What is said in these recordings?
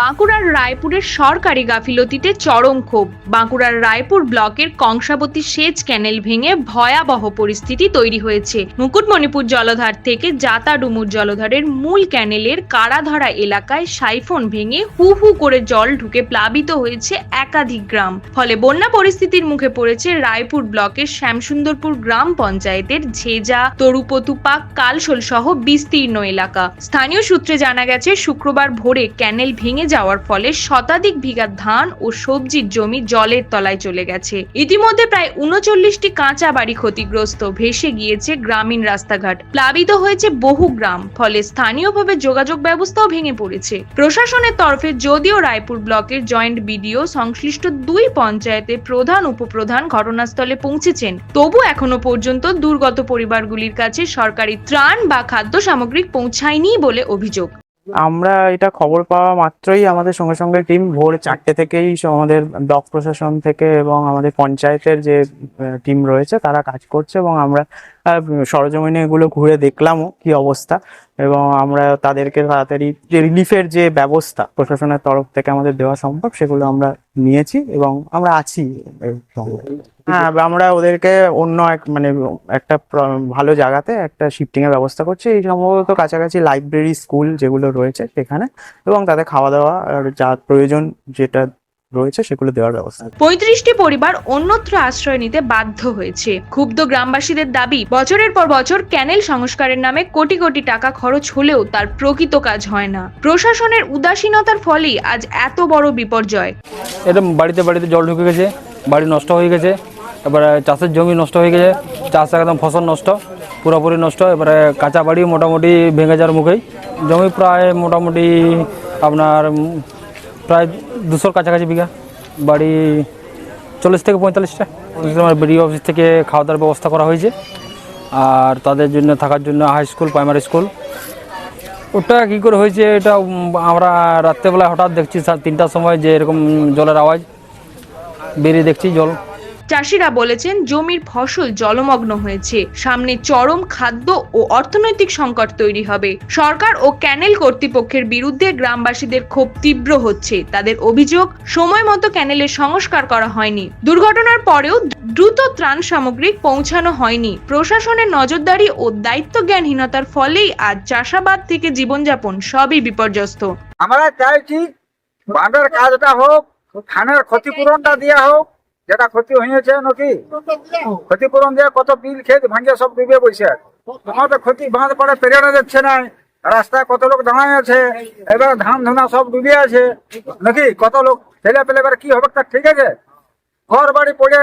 বাঁকুড়ার রায়পুরের সরকারি গাফিলতিতে চরম ক্ষোভ। বাঁকুড়ার রায়পুর ব্লকের কংসাবতী সেচ ক্যানেল ভেঙে ভয়াবহ পরিস্থিতি তৈরি হয়েছে। মুকুটমণিপুর জলধার থেকে জাতাডুমুর জলধারের মূল ক্যানেলের কারাধরা এলাকায় সাইফোন ভেঙে হু হু করে জল ঢুকে প্লাবিত হয়েছে একাধিক গ্রাম। ফলে বন্যা পরিস্থিতির মুখে পড়েছে রায়পুর ব্লকের শ্যামসুন্দরপুর গ্রাম পঞ্চায়েতের ঝেজা তরুপতুপাক কালশোল সহ বিস্তীর্ণ এলাকা। স্থানীয় সূত্রে জানা গেছে, শুক্রবার ভোরে ক্যানেল ভেঙে যাওয়ার ফলে শতাধিক বিঘা ধান ও সবজির জমি জলের তলায় চলে গেছে। ইতিমধ্যে প্রায় উনচল্লিশটি কাঁচা বাড়ি ক্ষতিগ্রস্ত, ভেসে গিয়েছে গ্রামীণ রাস্তাঘাট। প্লাবিত হয়েছে বহু গ্রাম, ফলে স্থানীয়ভাবে যোগাযোগ ব্যবস্থাও ভেঙে পড়েছে। প্রশাসনের তরফে যদিও রায়পুর ব্লকের জয়েন্ট বিডিও সংশ্লিষ্ট দুই পঞ্চায়েতের প্রধান উপপ্রধান ঘটনাস্থলে পৌঁছেছেন, তবু এখনও পর্যন্ত দুর্গত পরিবারগুলির কাছে সরকারি ত্রাণ বা খাদ্য সামগ্রী পৌঁছায়নি বলে অভিযোগ। আমরা এটা খবর পাওয়া মাত্রই আমাদের সঙ্গে সঙ্গে টিম ভোর চারটে থেকেই আমাদের ব্লক প্রশাসন থেকে এবং আমাদের পঞ্চায়েতের যে টিম রয়েছে তারা কাজ করছে এবং আমরা সরজমিনে এগুলো ঘুরে দেখলামও কি অবস্থা। এবং আমরা তাদেরকে তাড়াতাড়ি যে রিলিফের যে ব্যবস্থা প্রশাসনের তরফ থেকে আমাদের দেওয়া সম্ভব, সেগুলো আমরা নিয়েছি এবং আমরা আছি। হ্যাঁ আমরা ওদেরকে অন্য এক মানে একটা ভালো জায়গাতে একটা শিফটিং এর ব্যবস্থা করছি এই সম্ভবত কাছাকাছি লাইব্রেরি স্কুল যেগুলো রয়েছে সেখানে এবং তাদের খাওয়া দাওয়া আর যা প্রয়োজন যেটা রয়েছে সেগুলো দেওয়ার ব্যবস্থা পঁয়ত্রিশটি পরিবার অন্যত্র আশ্রয় নিতে বাধ্য হয়েছে। ক্ষুব্ধ গ্রামবাসীদের দাবি বছরের পর বছর ক্যানেল সংস্কারের নামে কোটি কোটি টাকা খরচ হলেও তার প্রকৃত কাজ হয় না। প্রশাসনের উদাসীনতার ফলেই আজ এত বড় বিপর্যয়। এটা বাড়িতে বাড়িতে জল ঢুকে গেছে বাড়ি নষ্ট হয়ে গেছে এবারে চাষের জমি নষ্ট হয়ে গেছে চাষ একদম ফসল নষ্ট পুরোপুরি নষ্ট এবারে কাঁচা বাড়ি মোটামুটি ভেঙে যাওয়ার মুখেই। জমি প্রায় মোটামুটি আপনার প্রায় দুশোর কাছাকাছি বিঘা। বাড়ি চল্লিশ থেকে পঁয়তাল্লিশটা। বিডিও অফিস থেকে খাওয়া দাওয়ার ব্যবস্থা করা হয়েছে। আর তাদের জন্য, থাকার জন্য হাই স্কুল প্রাইমারি স্কুল ওটা কী করে হয়েছে, এটা আমরা রাত্রেবেলায় হঠাৎ দেখছি তিনটার সময় যে এরকম জলের আওয়াজ। বেরিয়ে দেখছি জল। চাষিরা বলেছেন, জমির ফসল জলমগ্ন হয়েছে। সামনে চরম খাদ্য ও অর্থনৈতিক সংকট তৈরি হবে। সরকার ও ক্যানেল কর্তৃপক্ষের বিরুদ্ধে গ্রামবাসীদের ক্ষোভ তীব্র হচ্ছে। তাদের অভিযোগ, সময় মতো ক্যানেলের সংস্কার করা হয়নি। দুর্ঘটনার পরেও দ্রুত ত্রাণ সামগ্রী পৌঁছানো হয়নি। প্রশাসনের নজরদারি ও দায়িত্ব জ্ঞানহীনতার ফলেই আজ চাষাবাদ থেকে জীবনযাপন সবই বিপর্যস্ত। আমরা চাইছি বাঁধের কাজটা হোক, ধানের ক্ষতিপূরণটা দেওয়া হোক যেটা ক্ষতি হয়েছে নাকি? ক্ষতিপূরণ দিয়ে কত বিল খেত ভাঙে সব ডুবে বসে আমাদের ক্ষতি বাঁধ করে পেরিয়ে যাচ্ছে না। রাস্তায় কত লোক দাঁড়ায় আছে, এবার ধান ধুনা সব ডুবে আছে। নাকি কত লোক ছেলে পেলে এবার কি হবে? তা ঠিক আছে। ঘর বাড়ি পড়ে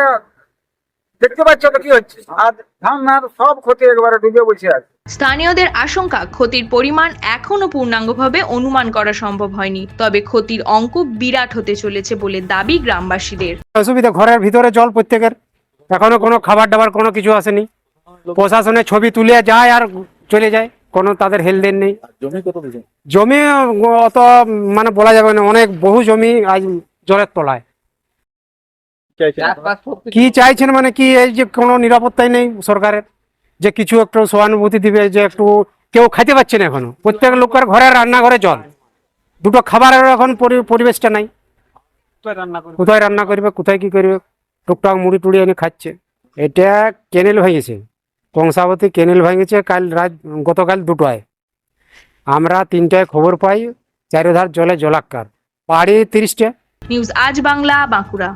দেখতে পাচ্ছ তো কি হচ্ছে? আর ধান না সব ক্ষতি একবারে ডুবে বসে আছে। স্থানীয়দের আশঙ্কা ক্ষতির পরিমাণ এখনও পূর্ণাঙ্গভাবে অনুমান করা সম্ভব হয়নি। তবে ক্ষতির অঙ্ক বিরাট হতে চলেছে বলে দাবি গ্রামবাসীদের। অসুবিধা ঘরের ভিতরে জল প্রত্যেকের। এখনও কোনো খাবার দাবার কোনো কিছু আসেনি। প্রশাসনের ছবি তুলে যায় আর চলে যায়। কোনো তাদের হেলদেন নেই। জমি অত মানে বলা যাবে না অনেক বহু জমি আজ জলের তলায়। কি চাইছেন মানে কি এই যে কোনো নিরাপত্তাই নেই সরকারের? যে কিছু একটু সহানুভূতি দিবে যে একটু কেউ খাইতে পাচ্ছে না এখনও। প্রত্যেক লোকের ঘরে রান্নাঘরে জল। দুটো খাবারের এখন পরি- পরিবেশটা নাই। কোথায় রান্না করবে? কোথায় কি করবে? টুকটাক মুড়ি টুড়ি এনে খাচ্ছে। এটা কেনেল ভেঙেছে। কংসাবতী কেনেল ভেঙেছে কাল রাত গতকাল দুটোয়। আমরা তিনটায় খবর পাই চারিধার জলে জলাক্কার। পাহাড়ি তিরিশটা। নিউজ আজ বাংলা বাঁকুড়া।